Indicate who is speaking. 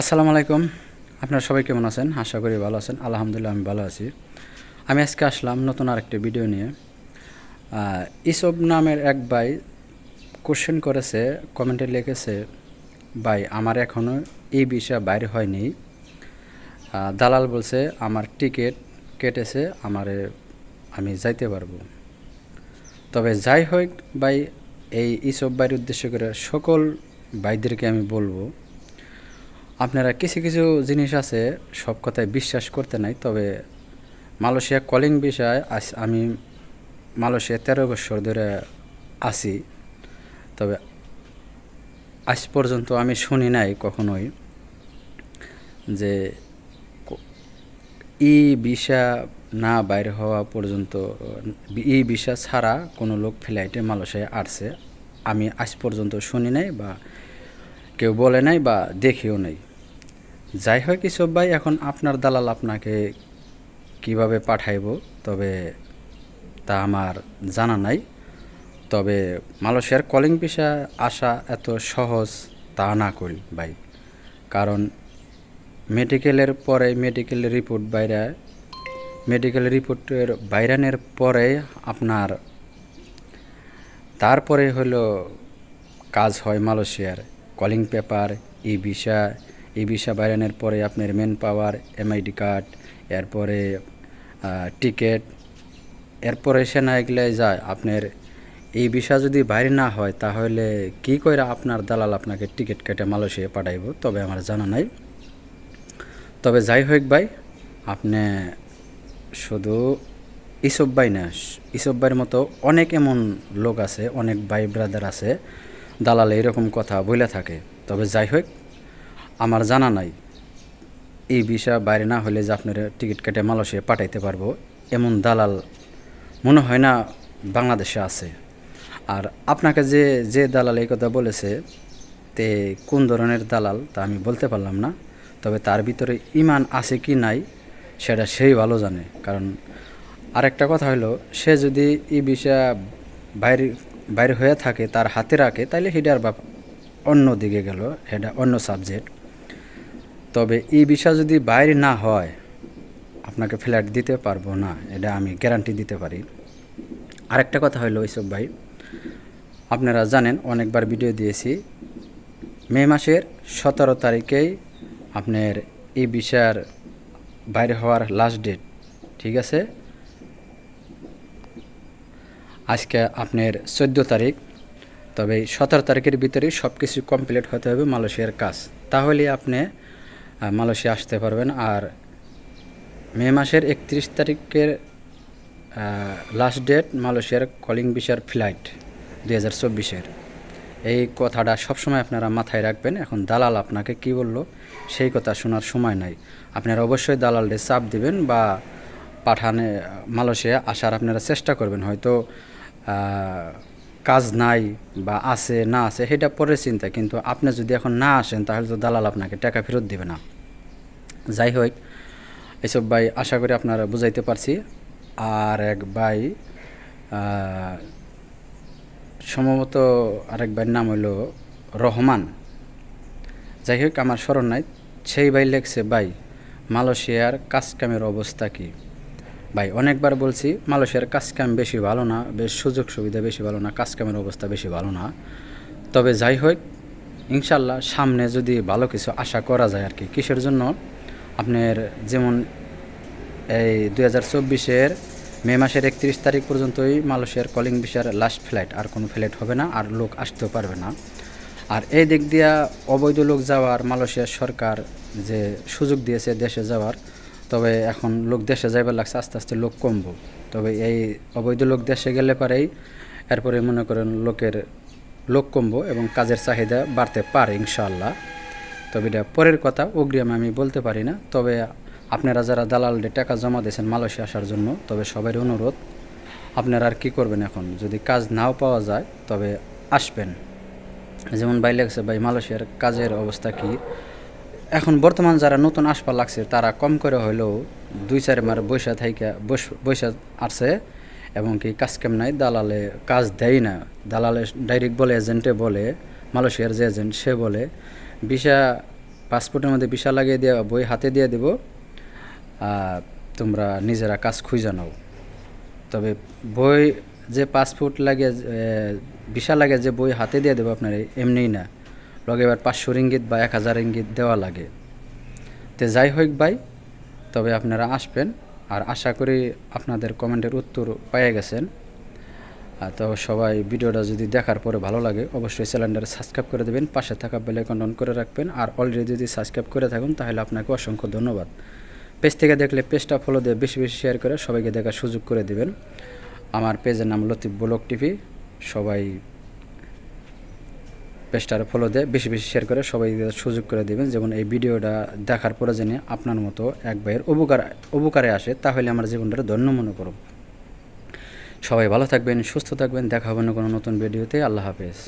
Speaker 1: আসসালামু আলাইকুম। আপনারা সবাই কেমন আছেন? আশা করি ভালো আছেন। আলহামদুলিল্লাহ, আমি ভালো আছি। আমি আজকে আসলাম নতুন আরেকটি ভিডিও নিয়ে। ইসব নামের এক ভাই কোশ্চেন করেছে কমেন্টে লিখেছে, ভাই, আমার এখনও এই বিষয়ে বাইরে হয়নি। দালাল বলছে, আমার টিকিট কেটেছে, আমারে আমি যাইতে পারব। তবে যাই হোক, ভাই, এই ইসব ভাইয়ের উদ্দেশ্য করে সকল ভাইদেরকে আমি বলব আপনারা কিছু কিছু জিনিস আছে, সব কথায় বিশ্বাস করতে নাই, তবে মালয়েশিয়া কলিং বিষয় আমি মালয়েশিয়া তেরো বছর ধরে আছি। তবে আজ পর্যন্ত আমি শুনি নাই কখনোই যে ই ভিসা না বাইর হওয়া পর্যন্ত, ই ভিসা ছাড়া কোনো লোক ফ্লাইটে মালয়েশিয়ায় আসছে। আমি আজ পর্যন্ত শুনি নাই বা কেউ বলে নাই বা দেখিও নাই। যাই হোক ইসব ভাই, এখন আপনার দালাল আপনাকে কীভাবে পাঠাইব? তবে তা আমার জানা নাই। তবে মালয়েশিয়ার কলিং পেশা আসা এত সহজ তা না করি ভাই। কারণ মেডিকেলের পরে মেডিকেল রিপোর্ট বাইরে মেডিকেল রিপোর্টের বাইরানের পরে আপনার, তারপরে হলো কাজ হয় মালয়েশিয়ার। Calling paper e visa e visa বাইরানের পরে আপনার মেন পাওয়ার এমআইডি কার্ড এরপরে টিকিট এরপরে সেনা এগুলাই যায়। আপনার এই ভিসা যদি বাইরে না হয়, তাহলে কি করে আপনার দালাল আপনাকে টিকিট কেটে মালয়েশিয়া পাঠাইব? তবে আমার জানা নাই। তবে যাই হোক ভাই, আপনি শুধু ইসব ভাই না, ইসব ভাইয়ের মতো অনেক এমন লোক আছে, অনেক ভাই ব্রাদার আছে, দালাল এরকম কথা বলে থাকে। তবে যাই হোক আমার জানা নাই। এই বিষয় বাইরে না হলে যে আপনার টিকিট কেটে মালয়েশিয়া পাঠাইতে পারব, এমন দালাল মনে হয় না বাংলাদেশে আছে। আর আপনাকে যে যে দালাল এই কথা বলেছে, তে কোন ধরনের দালাল তা আমি বলতে পারলাম না, তবে তার ভিতরে ইমান আছে কি নাই, সেটা সেই ভালো জানে। কারণ আরেকটা কথা হলো, সে যদি এই বিষয় বাইরে বাইরে হয়ে থাকে, তার হাতে রাখে তাহলে সেটার বাপ অন্য দিকে গেল, সেটা অন্য সাবজেক্ট তবে এই বিষয় যদি বাইরে না হয়, আপনাকে ফ্ল্যাট দিতে পারব না, এটা আমি গ্যারান্টি দিতে পারি। আরেকটা কথা হলো ওইসব ভাই, আপনারা জানেন, অনেকবার ভিডিও দিয়েছি, মে মাসের সতেরো তারিখেই আপনার এই বিষয়ের বাইরে হওয়ার লাস্ট ডেট ঠিক আছে? আজকে আপনার চোদ্দ তারিখ, তবে সতেরো তারিখের ভিতরে সব কিছু কমপ্লিট হতে হবে মালয়েশিয়ার কাজ। তাহলে আপনি মালয়েশিয়া আসতে পারবেন। আর মে মাসের একত্রিশ তারিখের লাস্ট ডেট মালয়েশিয়ার কলিং বিষয়ের ফ্লাইট দুই হাজার চব্বিশের। এই কথাটা সবসময় আপনারা মাথায় রাখবেন। এখন দালাল আপনাকে কি বলল, সেই কথা শোনার সময় নাই। আপনারা অবশ্যই দালালকে চাপ দিবেন বা পাঠানে, মালয়েশিয়া আসার আপনারা চেষ্টা করবেন। হয়তো কাজ নাই বা আছে, না আছে, সেটা পরের চিন্তা। কিন্তু আপনি যদি এখন না আসেন, তাহলে তো দালাল আপনাকে টাকা ফেরত দিবে না। যাই হোক, এসব ভাই, আশা করি আপনারা বুঝাইতে পারছি। আর এক ভাই সম্ভবত আরেক ভাইয়ের নাম হলো রহমান। যাই হোক, আমার স্মরণ নাই। সেই ভাই লেখছে, ভাই, মালয়েশিয়ার কাজ কামের অবস্থা কি? ভাই, অনেকবার বলছি, মালয়েশিয়ার কাজ কাম বেশি ভালো না, বেশ সুযোগ সুবিধা বেশি ভালো না, কাজ কামের অবস্থা বেশি ভালো না। তবে যাই হোক ইনশাল্লাহ সামনে যদি ভালো কিছু আশা করা যায় আর কি কিসের জন্য? আপনার যেমন এই দুই হাজার চব্বিশের মে মাসের একত্রিশ তারিখ পর্যন্তই মালয়েশিয়ার কলিং বিষয়ের লাস্ট ফ্লাইট আর কোনো ফ্লাইট হবে না, আর লোক আসতেও পারবে না। আর এই দিক দিয়া অবৈধ লোক যাওয়ার মালয়েশিয়ার সরকার যে সুযোগ দিয়েছে দেশে যাওয়ার তবে এখন লোক দেশে যাইবার লাগছে, আস্তে আস্তে লোক কমবো। তবে এই অবৈধ লোক দেশে গেলে পারেই এরপরে মনে করেন লোকের লোক কমবো এবং কাজের চাহিদা বাড়তে পারে ইনশাআল্লাহ। তবে এটা পরের কথা, অগ্রিম আমি বলতে পারি না। তবে আপনারা যারা দালালদের টাকা জমা দিয়েছেন মালয়েশিয়া আসার জন্য, তবে সবার অনুরোধ, আপনারা আর কী করবেন এখন? যদি কাজ নাও পাওয়া যায়, তবে আসবেন। যেমন ভাই লাগছে, ভাই মালয়েশিয়ার কাজের অবস্থা কি? এখন বর্তমান যারা নতুন আসপা লাগছে, তারা কম করে হলেও দুই, চার মার বৈশা থাইকা বৈশা আসছে এবং কি কাজ কেম নাই, দালালে কাজ দেয় না। দালালে ডাইরেক্ট বলে এজেন্টে বলে, মালয়েশিয়ার যে এজেন্ট সে বলে, ভিসা, পাসপোর্টের মধ্যে ভিসা লাগিয়ে দেওয়া বই হাতে দিয়ে দেব তোমরা নিজেরা কাজ খুঁজে নাও। তবে বই যে পাসপোর্ট লাগে ভিসা লাগে যে বই হাতে দিয়ে দেবো আপনার, এমনিই না। লগে এবার পাঁচশো রিঙ্গিত বা এক হাজার রিঙ্গিত দেওয়া লাগে। তো যাই হোক ভাই, তবে আপনারা আসবেন আর আশা করি আপনাদের কমেন্টের উত্তর পেয়ে গেছেন। তো সবাই ভিডিওটা যদি দেখার পরে ভালো লাগে, অবশ্যই চ্যানেলটা সাবস্ক্রাইব করে দেবেন, পাশে থাকা বেলাইকন অন করে রাখবেন, আর অলরেডি যদি সাবস্ক্রাইব করে থাকুন, তাহলে আপনাকে অসংখ্য ধন্যবাদ। পেজ থেকে দেখলে পেজটা ফলো দিয়ে বেশি বেশি শেয়ার করে সবাইকে দেখার সুযোগ করে দেবেন। আমার পেজের নাম লতিফ ব্লক টিভি। সবাই পেজটার ফলো দিয়ে বেশি বেশি শেয়ার করে সবাই সুযোগ করে দেবেন। যেমন এই ভিডিওটা দেখার পরে জেনে আপনার মতো এক ভাইয়ের উপকার, উপকারে আসে, তাহলে আমার জীবনটা ধন্য মনে করব। সবাই ভালো থাকবেন, সুস্থ থাকবেন, দেখা হবে না কোনো নতুন ভিডিওতে। আল্লাহ হাফেজ।